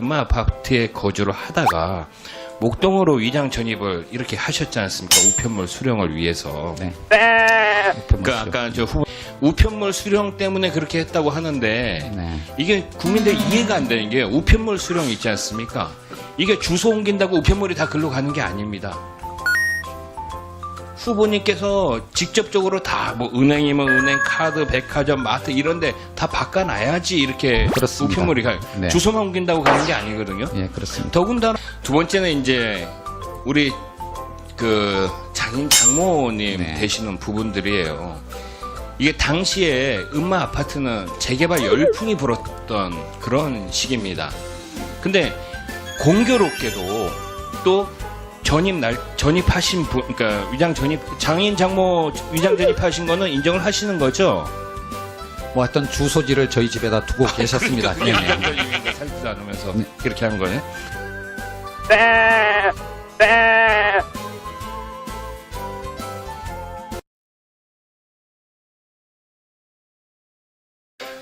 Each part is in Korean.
엄마 아파트에 거주를 하다가 목동으로 위장 전입을 이렇게 하셨지 않습니까? 우편물 수령을 위해서. 네. 그 아까 저 후보 우편물 수령 때문에 그렇게 했다고 하는데 네. 이게 국민들 이해가 안 되는 게 우편물 수령 있지 않습니까? 이게 주소 옮긴다고 우편물이 다 글로 가는 게 아닙니다. 후보님께서 직접적으로 다 뭐 은행이면 은행, 카드, 백화점, 마트 이런데 다 바꿔놔야지 이렇게 그렇습니다. 우편물이 가요. 네. 주소만 옮긴다고 가는 게 아니거든요. 예, 그렇습니다. 더군다나 두 번째는 이제 우리 그 장인 장모님 네. 되시는 부분들이에요. 이게 당시에 음마 아파트는 재개발 열풍이 불었던 그런 시기입니다. 근데 공교롭게도 또 전입 날 전입하신 분, 그러니까 위장 전입 장인 장모 위장 전입하신 거는 인정을 하시는 거죠? 뭐 하여튼 주소지를 저희 집에다 두고 계셨습니다. 네, 위장 네. 전입인가 살지도 않으면서 네. 그렇게 한 거네.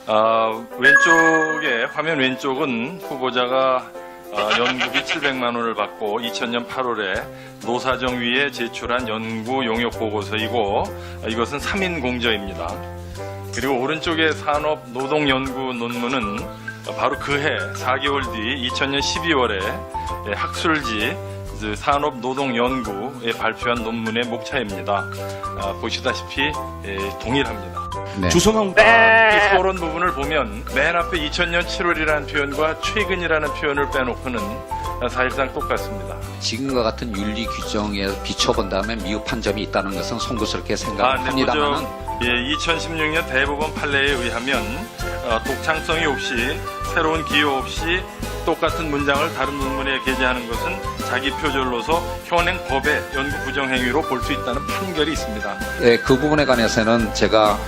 어, 왼쪽에 화면 왼쪽은 후보자가 어, 연구비 700만 원을 받고 2000년 8월에 노사정위에 제출한 연구 용역 보고서이고 어, 이것은 3인 공저입니다. 그리고 오른쪽에 산업 노동 연구 논문은 어, 바로 그해 4개월 뒤 2000년 12월에 예, 학술지 그 산업 노동 연구에 발표한 논문의 목차입니다. 아, 보시다시피 예, 동일합니다. 네. 주소만 아, 그 서론 부분을 보면 맨 앞에 2000년 7월이라는 표현과 최근이라는 표현을 빼놓고는 사실상 똑같습니다. 지금과 같은 윤리 규정에 비춰본 다음에 미흡한 점이 있다는 것은 송구스럽게 아, 네, 생각합니다만 먼저 예, 2016년 대법원 판례에 의하면 어, 독창성이 없이 새로운 기호 없이 똑같은 문장을 다른 논문에 게재하는 것은 자기 표절로서 현행 법의 연구 부정 행위로 볼 수 있다는 판결이 있습니다. 예, 그 부분에 관해서는 제가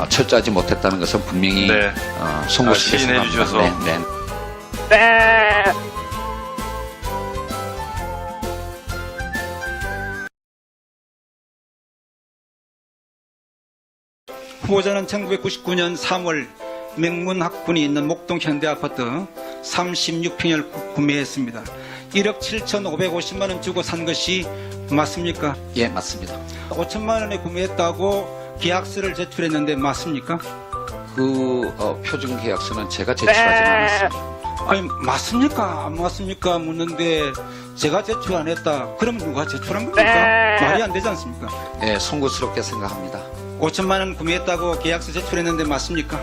어, 철저하지 못했다는 것은 분명히 네. 어, 송구스럽게 아, 시인해 생각합니다. 주셔서. 네, 네. 후보자는 1999년 3월 명문학군이 있는 목동 현대아파트 36평을 구매했습니다. 1억 7,550만 원 주고 산 것이 맞습니까? 예, 맞습니다. 5천만 원에 구매했다고 계약서를 제출했는데 맞습니까? 그 어, 표준 계약서는 제가 제출하지 않았습니다. 아니 맞습니까? 안 맞습니까? 묻는데 제가 제출 안 했다. 그럼 누가 제출한 겁니까? 말이 안 되지 않습니까? 예, 송구스럽게 생각합니다. 5천만 원 구매했다고 계약서 제출했는데 맞습니까?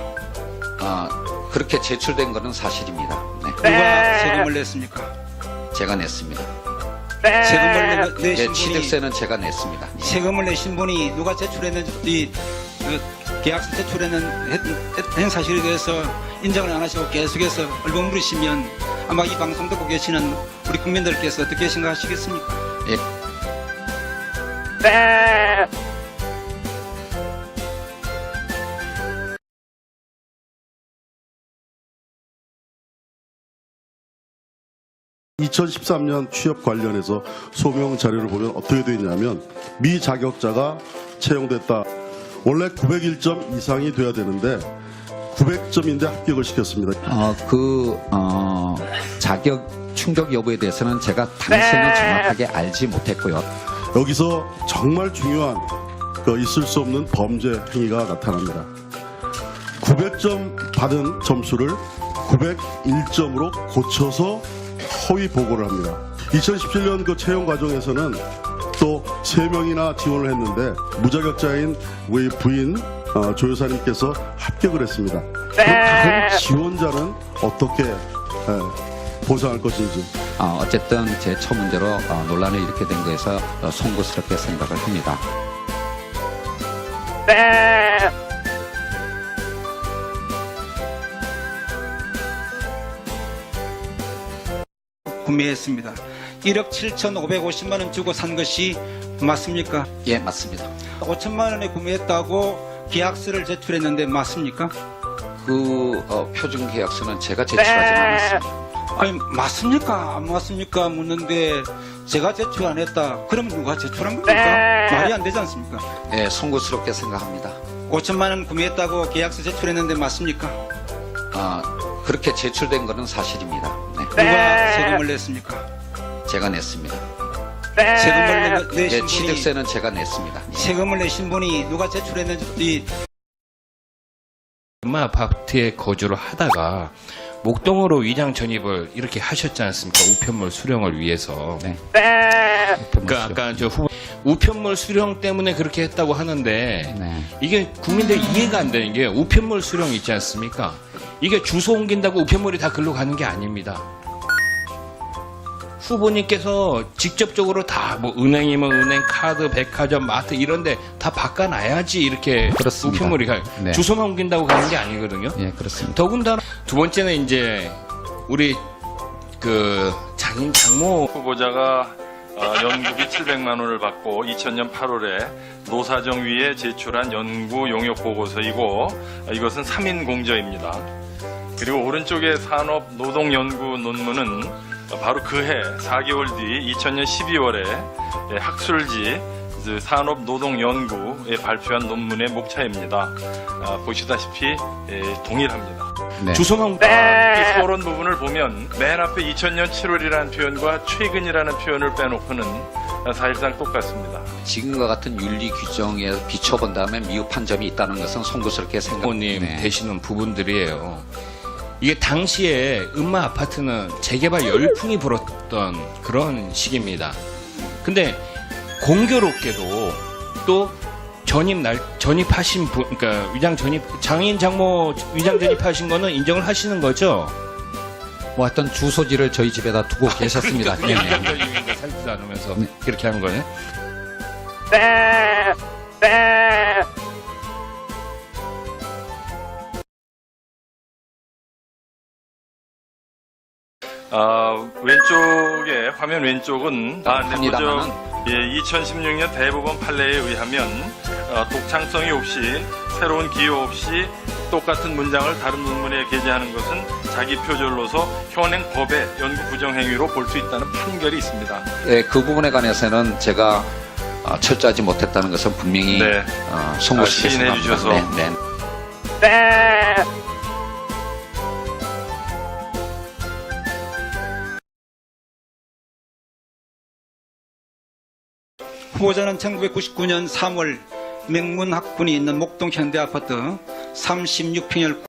어, 그렇게 제출된 것은 사실입니다. 네, 누가 세금을 냈습니까? 제가 냈습니다. 세금을 내- 내신 예, 분이 취득세는 제가 냈습니다. 예. 세금을 내신 분이 누가 제출했는지 그 계약서 제출했는 했- 사실에 대해서 인정을 안 하시고 계속해서 얼버무리시면 아마 이 방송 듣고 계시는 우리 국민들께서 어떻게 생각하시겠습니까? 예, (2013년) 취업 관련해서 소명 자료를 보면 어떻게 되어 있냐면 미자격자가 채용됐다. 원래 901점 이상이 돼야 되는데 900점인데 합격을 시켰습니다. 어, 그, 어, 자격 충족 여부에 대해서는 제가 당시에는 정확하게 알지 못했고요. 여기서 정말 중요한 그 있을 수 없는 범죄 행위가 나타납니다. 900점 받은 점수를 901점으로 고쳐서 허위 보고를 합니다. 2017년 그 채용 과정에서는 또 세명이나 지원을 했는데 무자격자인 우리 부인 어, 조 여사님께서 합격을 했습니다. 그럼 다른 지원자는 어떻게 에, 보상할 것인지. 어, 어쨌든 제 처문제로 어, 논란을 일으키게 된 거에서 어, 송구스럽게 생각을 합니다. 구매했습니다. 1억 7,550만 원 주고 산 것이 맞습니까? 예, 맞습니다. 5천만 원에 구매했다고 계약서를 제출했는데 맞습니까? 그 어, 표준 계약서는 제가 제출하지 않았습니다. 아니 맞습니까? 안 맞습니까? 묻는데 제가 제출 안 했다. 그럼 누가 제출한 겁니까? 말이 안 되지 않습니까? 예, 송구스럽게 생각합니다. 5천만 원 구매했다고 계약서 제출했는데 맞습니까? 어, 그렇게 제출된 것은 사실입니다. 네, 누가 세금을 냈습니까? 제가 냈습니다. 세금을 내- 예, 내신 분이 취득세는 제가 냈습니다. 예. 세금을 내신 분이 누가 제출했는지 이 음마 아파트에 거주를 하다가 목동으로 위장 전입을 이렇게 하셨지 않습니까? 우편물 수령을 위해서. 네. 그러니까 아까 저 후보 우편물 수령 때문에 그렇게 했다고 하는데 네. 이게 국민들 이해가 안 되는 게 우편물 수령 있지 않습니까? 이게 주소 옮긴다고 우편물이 다 글로 가는 게 아닙니다. 후보님께서 직접적으로 다 뭐 은행이면 은행, 카드, 백화점, 마트 이런데 다 바꿔놔야지 이렇게 그렇습니다. 우편물이 가요. 네. 주소만 옮긴다고 가는 게 아니거든요. 예, 그렇습니다. 더군다나 두 번째는 이제 우리 그 장인 장모 후보자가 어, 연구비 700만 원을 받고 2000년 8월에 노사정위에 제출한 연구 용역 보고서이고 어, 이것은 3인 공저입니다. 그리고 오른쪽에 산업 노동 연구 논문은 어, 바로 그해 4개월 뒤 2000년 12월에 예, 학술지 그 산업 노동 연구에 발표한 논문의 목차입니다. 아, 보시다시피 예, 동일합니다. 네. 아, 그 서론 부분을 보면 맨 앞에 2000년 7월이라는 표현과 최근이라는 표현을 빼놓고는 사실상 똑같습니다. 지금과 같은 윤리 규정에 비춰본다면 미흡한 점이 있다는 것은 송구스럽게 생각합니다. 되시는 부분들이에요. 이게 당시에 음마 아파트는 재개발 열풍이 불었던 그런 시기입니다. 근데 공교롭게도 또 전입 날 전입하신 분, 그러니까 위장 전입 장인 장모 위장 전입하신 거는 인정을 하시는 거죠? 뭐 하여튼 주소지를 저희 집에다 두고 계셨습니다. 네, 네. 위장 전입인데 살지도 않으면서 네. 그렇게 하는 거예요? 아, 왼쪽에 화면 왼쪽은 아, 네, 합니다만은. 먼저 예, 2016년 대법원 판례에 의하면 어, 독창성이 없이 새로운 기호 없이 똑같은 문장을 다른 논문에 게재하는 것은 자기 표절로서 현행 법의 연구 부정 행위로 볼 수 있다는 판결이 있습니다. 예, 그 부분에 관해서는 제가 어, 철저하지 못했다는 것은 분명히 네. 어, 송구스럽게 아, 시인해. 주셔서. 네, 네. 후보자는 1999년 3월 맹문학군이 있는 목동 현대아파트 36평을